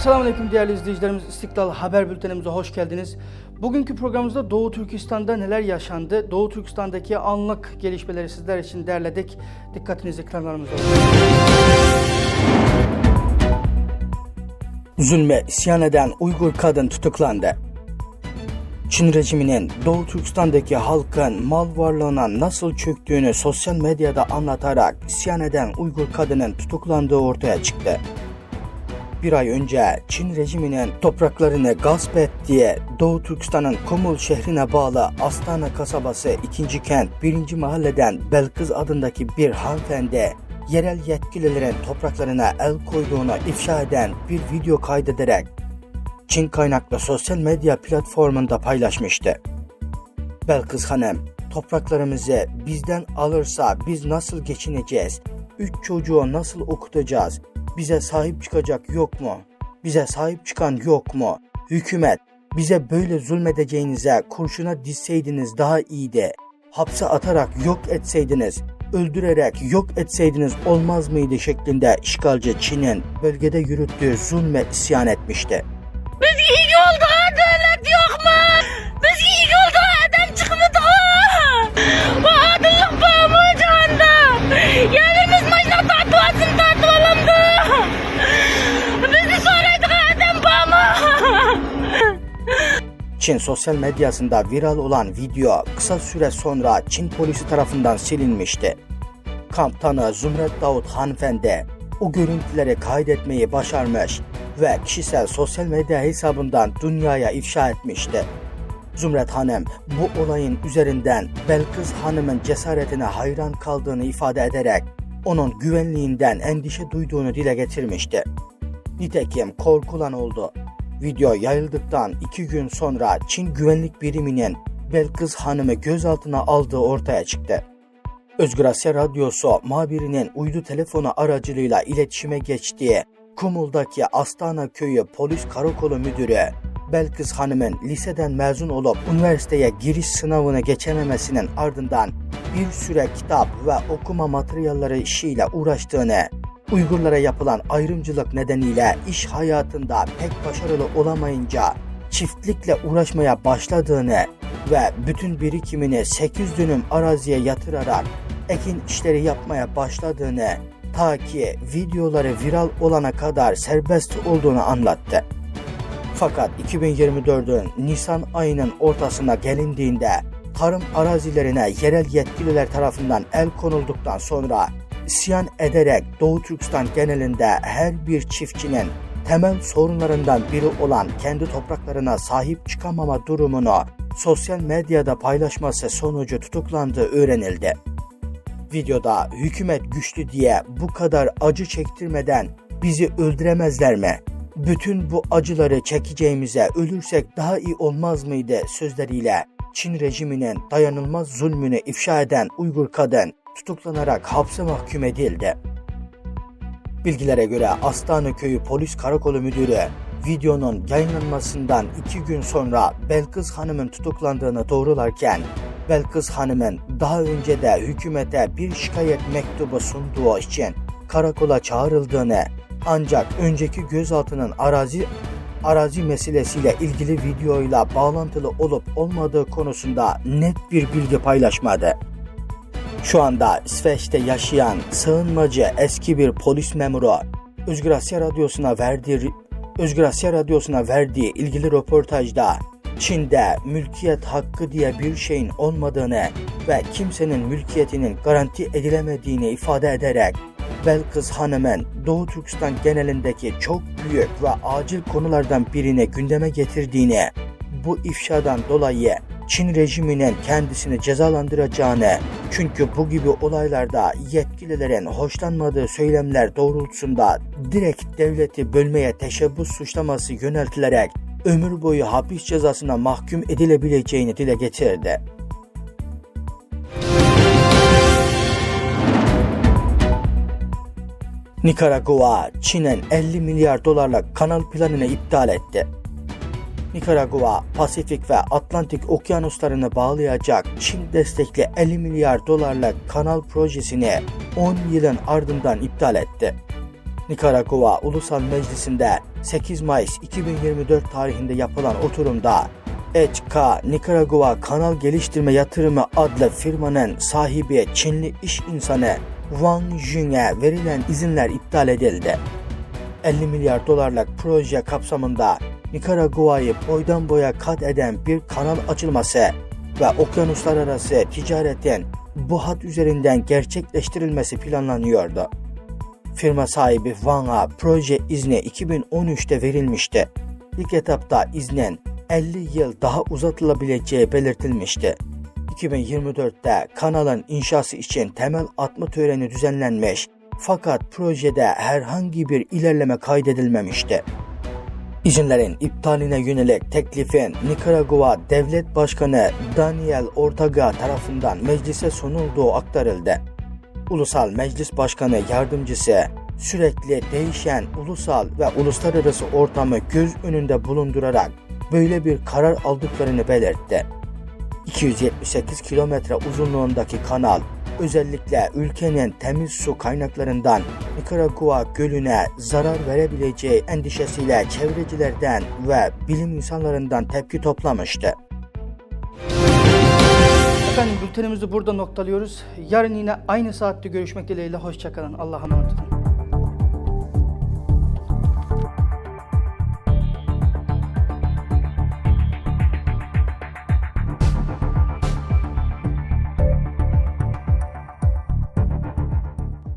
Selamünaleyküm değerli izleyicilerimiz. İstiklal Haber Bültenimize hoş geldiniz. Bugünkü programımızda Doğu Türkistan'da neler yaşandı? Doğu Türkistan'daki anlık gelişmeleri sizler için derledik. Dikkatiniz ekranlarımızda olsun. Zulme isyan eden Uygur kadın tutuklandı. Çin rejiminin Doğu Türkistan'daki halkın mal varlığına nasıl çöktüğünü sosyal medyada anlatarak isyan eden Uygur kadının tutuklandığı ortaya çıktı. Bir ay önce Çin rejiminin topraklarını gasp ettiği Doğu Türkistan'ın Kumul şehrine bağlı Astana kasabası 2. kent 1. mahalleden Belkız adındaki bir hanımefendi yerel yetkililerin topraklarına el koyduğunu ifşa eden bir video kaydederek Çin kaynaklı sosyal medya platformunda paylaşmıştı. Belkız Hanım, topraklarımızı bizden alırsa biz nasıl geçineceğiz? Üç çocuğu nasıl okutacağız? Bize sahip çıkacak yok mu? Bize sahip çıkan yok mu? Hükümet, bize böyle zulmedeceğinize kurşuna dizseydiniz daha iyiydi. Hapse atarak yok etseydiniz, öldürerek yok etseydiniz olmaz mıydı şeklinde işgalci Çin'in bölgede yürüttüğü zulme isyan etmişti. Bizga Çin sosyal medyasında viral olan video kısa süre sonra Çin polisi tarafından silinmişti. Kamp tanığı Zümret Davut hanımefendi o görüntüleri kaydetmeyi başarmış ve kişisel sosyal medya hesabından dünyaya ifşa etmişti. Zümret Hanım bu olayın üzerinden Belkıs Hanım'ın cesaretine hayran kaldığını ifade ederek onun güvenliğinden endişe duyduğunu dile getirmişti. Nitekim korkulan oldu. Video yayıldıktan iki gün sonra Çin güvenlik biriminin Belkıs Hanım'ı gözaltına aldığı ortaya çıktı. Özgür Asya Radyosu muhabirinin uydu telefonu aracılığıyla iletişime geçtiği Kumul'daki Astana Köyü Polis Karakolu Müdürü Belkıs Hanım'ın liseden mezun olup üniversiteye giriş sınavını geçememesinin ardından bir süre kitap ve okuma materyalleri işiyle uğraştığını, Uygurlara yapılan ayrımcılık nedeniyle iş hayatında pek başarılı olamayınca çiftlikle uğraşmaya başladığını ve bütün birikimini 8 dönüm araziye yatırarak ekin işleri yapmaya başladığını ta ki videoları viral olana kadar serbest olduğunu anlattı. Fakat 2024'ün Nisan ayının ortasına gelindiğinde tarım arazilerine yerel yetkililer tarafından el konulduktan sonra isyan ederek Doğu Türkistan genelinde her bir çiftçinin temel sorunlarından biri olan kendi topraklarına sahip çıkamama durumunu sosyal medyada paylaşması sonucu tutuklandığı öğrenildi. Videoda hükümet güçlü diye bu kadar acı çektirmeden bizi öldüremezler mi? Bütün bu acıları çekeceğimize ölürsek daha iyi olmaz mıydı sözleriyle Çin rejiminin dayanılmaz zulmünü ifşa eden Uygur kadın tutuklanarak hapse mahkum edildi. Bilgilere göre Astana Köyü Polis Karakolu Müdürü videonun yayınlanmasından iki gün sonra Belkıs Hanım'ın tutuklandığını doğrularken Belkıs Hanım'ın daha önce de hükümete bir şikayet mektubu sunduğu için karakola çağrıldığını ancak önceki gözaltının arazi arazi meselesiyle ilgili videoyla bağlantılı olup olmadığı konusunda net bir bilgi paylaşmadı. Şu anda İsveç'te yaşayan sığınmacı eski bir polis memuru Özgür Asya Radyosu'na verdiği Özgür Asya Radyosu'na verdiği ilgili röportajda Çin'de mülkiyet hakkı diye bir şeyin olmadığını ve kimsenin mülkiyetinin garanti edilemediğini ifade ederek Belkıs Hanım'ın Doğu Türkistan genelindeki çok büyük ve acil konulardan birini gündeme getirdiğini, bu ifşadan dolayı Çin rejiminin kendisini cezalandıracağını, çünkü bu gibi olaylarda yetkililerin hoşlanmadığı söylemler doğrultusunda direkt devleti bölmeye teşebbüs suçlaması yöneltilerek ömür boyu hapis cezasına mahkum edilebileceğini dile getirdi. Nikaragua, Çin'in 50 milyar dolarlık kanal planını iptal etti. Nikaragua, Pasifik ve Atlantik okyanuslarını bağlayacak Çin destekli 50 milyar dolarlık kanal projesini 10 yılın ardından iptal etti. Nikaragua Ulusal Meclisi'nde 8 Mayıs 2024 tarihinde yapılan oturumda HK Nikaragua Kanal Geliştirme Yatırımı adlı firmanın sahibi Çinli iş insanı Wang Jun'e verilen izinler iptal edildi. 50 milyar dolarlık proje kapsamında Nikaragua'yı boydan boya kat eden bir kanal açılması ve okyanuslar arası ticaretin bu hat üzerinden gerçekleştirilmesi planlanıyordu. Firma sahibi Wang'a proje izni 2013'te verilmişti. İlk etapta iznin 50 yıl daha uzatılabileceği belirtilmişti. 2024'te kanalın inşası için temel atma töreni düzenlenmiş fakat projede herhangi bir ilerleme kaydedilmemişti. İzinlerin iptaline yönelik teklifin Nikaragua Devlet Başkanı Daniel Ortega tarafından meclise sunulduğu aktarıldı. Ulusal Meclis Başkanı Yardımcısı sürekli değişen ulusal ve uluslararası ortamı göz önünde bulundurarak böyle bir karar aldıklarını belirtti. 278 kilometre uzunluğundaki kanal özellikle ülkenin temiz su kaynaklarından Nikaragua gölüne zarar verebileceği endişesiyle çevrecilerden ve bilim insanlarından tepki toplamıştı. Efendim bültenimizi burada noktalıyoruz. Yarın yine aynı saatte görüşmek dileğiyle. Hoşçakalın. Allah'a emanet olun.